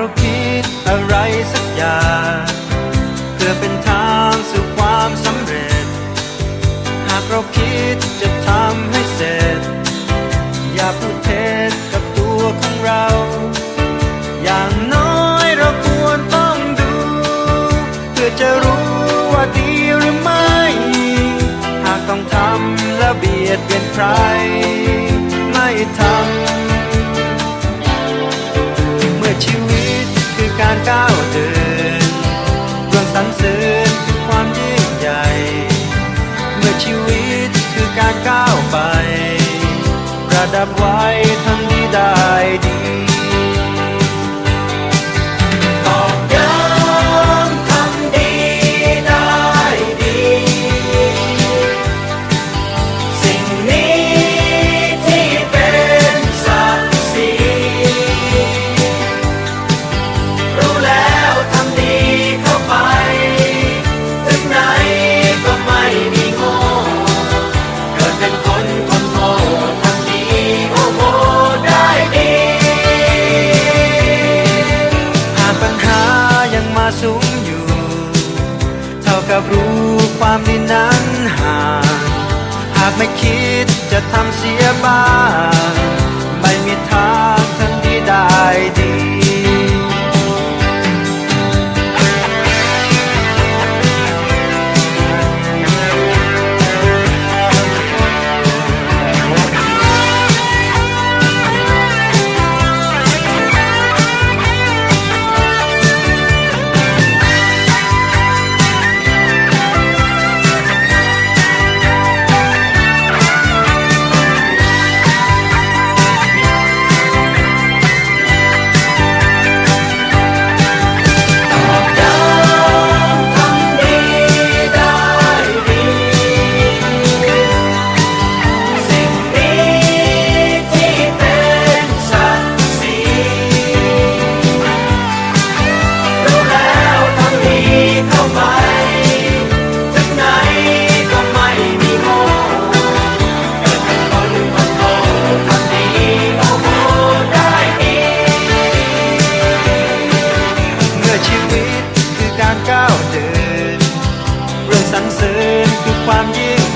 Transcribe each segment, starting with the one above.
เราคิดอะไรสักอย่างเพื่อเป็นทางสู่ความสำเร็จ หากเราคิดจะทำให้เสร็จ อย่าพูดเท็จกับตัวของเรา อย่างน้อยเราควรต้องดู เพื่อจะรู้ว่าดีหรือไม่ หากต้องทำแล้วเบียดเบียนใคร ดับไว้ทันที่ได้ดี สูงอยู่ เท่ากับรู้ความดีนั้นห่างหากไม่คิดจะทำเสียบ้าง ไม่มีทาง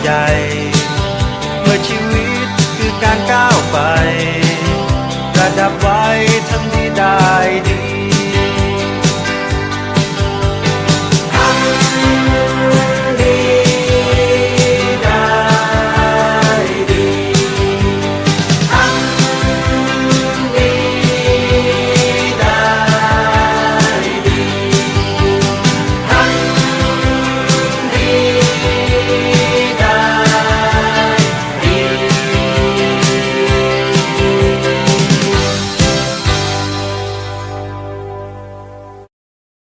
ใหญ่ เมื่อชีวิตคือการก้าวไประดับไว้ทำดีได้ดี